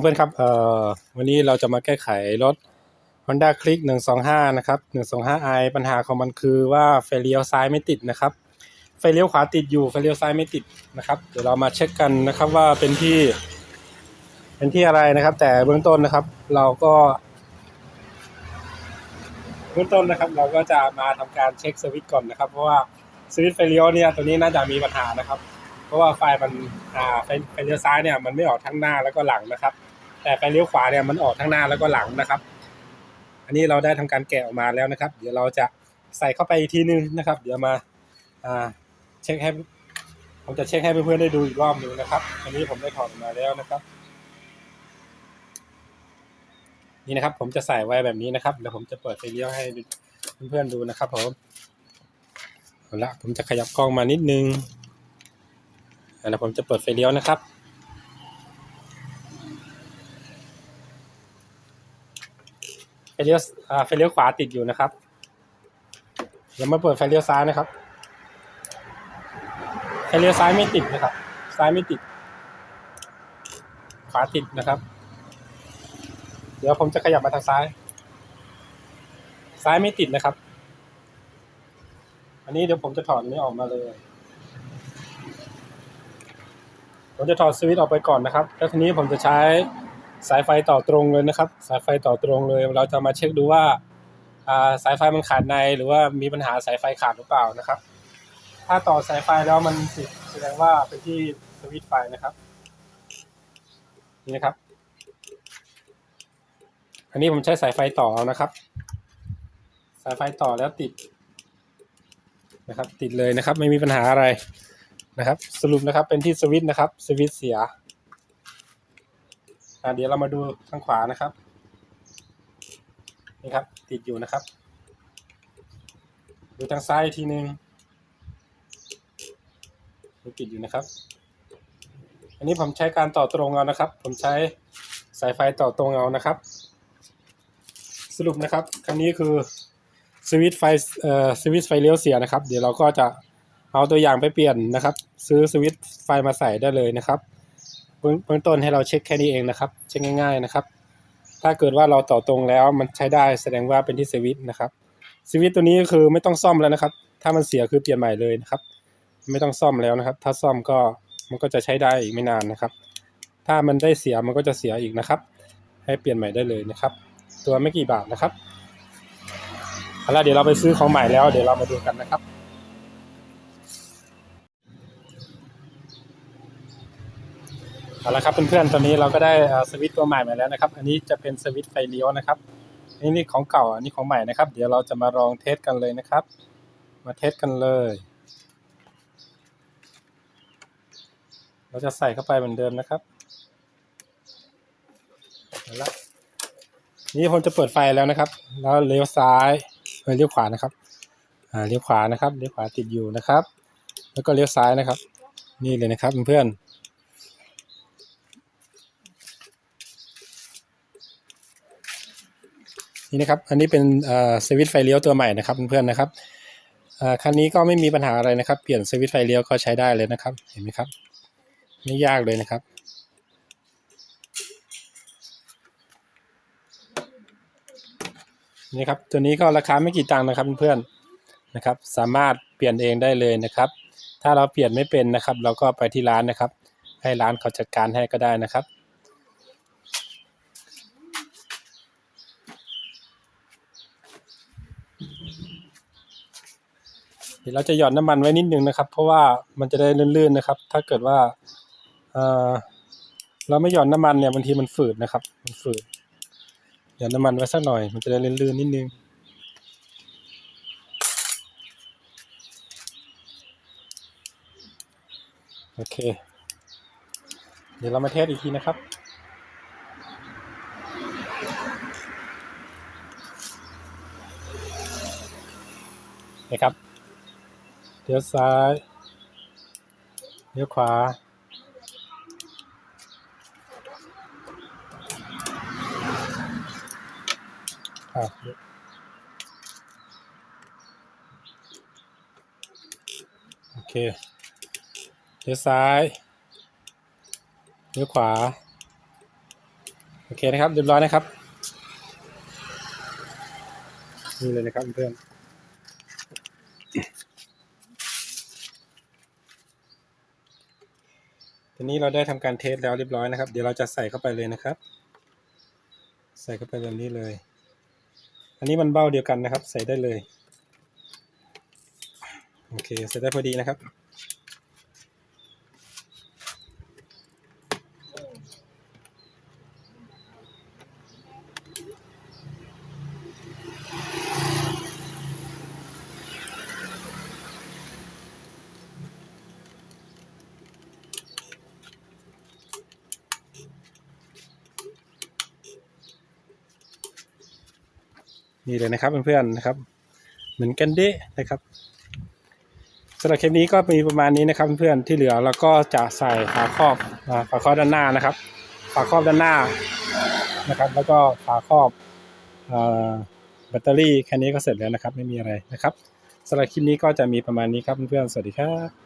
เพื่อนๆครับเอ่อวันนี้เราจะมาแก้ไขรถ Honda Click 125 นะครับ 125i ปัญหาของมันคือว่าไฟเลี้ยวซ้ายไม่ติดนะครับ ไฟเลี้ยวขวาติดอยู่ไฟเลี้ยวซ้ายไม่ติดนะครับ เดี๋ยวเรามาเช็คกันนะครับว่าเป็นที่ เป็นที่อะไรนะครับ แต่เบื้องต้นนะครับ เราก็ เบื้องต้นนะครับ เราก็จะมาทำการเช็คสวิตช์ก่อนนะครับ เพราะว่าสวิตช์ไฟเลี้ยวเนี่ยตัวนี้น่าจะมีปัญหานะครับ เพราะว่าไฟมันอ่าไฟเลี้ยวซ้ายเนี่ยมันไม่ออกทั้งหน้าแล้วก็หลังนะครับ แต่ไฟเลี้ยวขวาเนี่ยมันออกทั้งหน้าแล้วก็หลังนะครับ อันนี้เราได้ทำการแกะออกมาแล้วนะครับ เดี๋ยวเราจะใส่เข้าไปอีกทีนึงนะครับ เดี๋ยวมาเช็คให้ผมจะเช็คให้เพื่อนๆได้ดูอีกรอบหนึ่งนะครับ อันนี้ผมได้ถอดออกมาแล้วนะครับ นี่นะครับ ผมจะใส่ไว้แบบนี้นะครับเดี๋ยวผมจะเปิดไฟเลี้ยวให้เพื่อนๆดูนะครับผมเอาละผมจะขยับกล้องมานิดนึงแล้วผมจะเปิดไฟเลี้ยวนะครับ ไฟเลี้ยวอ่าไฟเลี้ยวขวาติดอยู่นะครับ เดี๋ยวมาเปิดไฟเลี้ยวซ้ายนะครับไฟเลี้ยวซ้ายไม่ติดนะครับ ซ้ายไม่ติด ขวาติดนะครับ เดี๋ยวผมจะขยับมาทางซ้าย ซ้ายไม่ติดนะครับ อันนี้เดี๋ยวผมจะถอดนนี้ออกมาเลย ผมจะถอดสวิตช์ออกไปก่อนนะครับ แล้วทีนี้ผมจะใช้ สายไฟต่อตรงเลยนะครับ สายไฟต่อตรงเลย เราจะมาเช็คดูว่าสายไฟมันขาดในหรือว่ามีปัญหาสายไฟขาดหรือเปล่านะครับ ถ้าต่อสายไฟแล้วมันติดแสดงว่าเป็นที่สวิตช์ไฟนะครับนี่นะครับ อันนี้ผมใช้สายไฟต่อนะครับ สายไฟต่อแล้วติดนะครับ ติดเลยนะครับ ไม่มีปัญหาอะไรนะครับ สรุปนะครับเป็นที่สวิตช์นะครับ สวิตช์เสีย เดี๋ยวเรามาดูทางขวานะครับ นี่ครับ ติดอยู่นะครับ ดูทางซ้ายอีกทีนึงยังติดอยู่นะครับ อันนี้ผมใช้การต่อตรงเอานะครับ ผมใช้สายไฟต่อตรงเอานะครับ สรุปนะครับครั้นี้คือสวิตช์ไฟเอ่อสวิตช์ไฟเลี้ยวเสียนะครับ เดี๋ยวเราก็จะเอาตัวอย่างไปเปลี่ยนนะครับ ซื้อสวิตช์ไฟมาใส่ได้เลยนะครับ เบื้องเบื้องต้นให้เราเช็คแค่นี้เองนะครับ เช็คง่าย ๆนะครับ ถ้าเกิดว่าเราต่อตรงแล้วมันใช้ได้แสดงว่าเป็นที่สวิตนะครับสวิตตัวนี้คือไม่ต้องซ่อมแล้วนะครับ ถ้ามันเสียคือเปลี่ยนใหม่เลยนะครับ ไม่ต้องซ่อมแล้วนะครับ ถ้าซ่อมก็มันก็จะใช้ได้อีกไม่นานนะครับ ถ้ามันได้เสียมันก็จะเสียอีกนะครับ ให้เปลี่ยนใหม่ได้เลยนะครับ ตัวไม่กี่บาทนะครับเอาละเดี๋ยวเราไปซื้อของใหม่แล้วเดี๋ยวเรามาดูกันนะครับ เอาละครับเพื่อนๆ ตอนนี้เราก็ได้สวิตตัวใหม่มาแล้วนะครับ อันนี้จะเป็นสวิตไฟเลี้ยวนะครับอันนี่นี่ของเก่าอันนี้ของใหม่นะครับ เดี๋ยวเราจะมาลองเทสกันเลยนะครับ มาเทสกันเลย เราจะใส่เข้าไปเหมือนเดิมนะครับเอาละนี่ผมจะเปิดไฟแล้วนะครับ แล้วเลี้ยวซ้ายเออเลี้ยวขวานะครับ อ่าเลี้ยวขวานะครับเลี้ยวขวาติดอยู่นะครับ แล้วก็เลี้ยวซ้ายนะครับ นี่เลยนะครับเพื่อนๆ นี่นะครับ อันนี้เป็นสวิตช์ไฟเลี้ยวตัวใหม่นะครับเพื่อนๆนะครับคันนี้ก็ไม่มีปัญหาอะไรนะครับ เปลี่ยนสวิตช์ไฟเลี้ยวก็ใช้ได้เลยนะครับ เห็นไหมครับไม่ยากเลยนะครับ นี่ครับ ตัวนี้ก็ราคาไม่กี่ตังค์นะครับเพื่อนๆนะครับ สามารถเปลี่ยนเองได้เลยนะครับ ถ้าเราเปลี่ยนไม่เป็นนะครับ เราก็ไปที่ร้านนะครับ ให้ร้านเขาจัดการให้ก็ได้นะครับ เดี๋ยวเราจะหย่อนน้ำมันไว้นิดนึงนะครับ เพราะว่ามันจะได้ลื่นๆนะครับ ถ้าเกิดว่าเอ่อเราไม่หย่อนน้ำมันเนี่ยบางทีมันฝืดนะครับ มันฝืดหย่อนน้ำมันไว้สักหน่อย มันจะได้ลื่นๆนิดนึงโอเค เดี๋ยวเรามาเทสอีกทีนะครับนะครับ เลี้ยวซ้ายเลี้ยวขวาอะโอเคเลี้ยวซ้ายเลี้ยวขวา โอเคนะครับเรียบร้อยนะครับ นี่เลยนะครับเพื่อน ทีนี้เราได้ทำการเทสแล้วเรียบร้อยนะครับ เดี๋ยวเราจะใส่เข้าไปเลยนะครับ ใส่เข้าไปแบบนี้เลย อันนี้มันเบ้าเดียวกันนะครับ ใส่ได้เลย โอเค ใส่ได้พอดีนะครับ นี่เลยนะครับเพื่อนๆนะครับ เหมือนกันเด้นะครับสำหรับคลิปนี้ก็มีประมาณนี้นะครับเพื่อนๆที่เหลือเราก็จะใส่ฝาครอบฝาครอบด้านหน้านะครับ ฝาครอบด้านหน้านะครับ แล้วก็ฝาครอบแบตเตอรี่แค่นี้ก็เสร็จแล้วนะครับ ไม่มีอะไรนะครับสำหรับคลิปนี้ก็จะมีประมาณนี้ครับเพื่อนๆสวัสดีครับ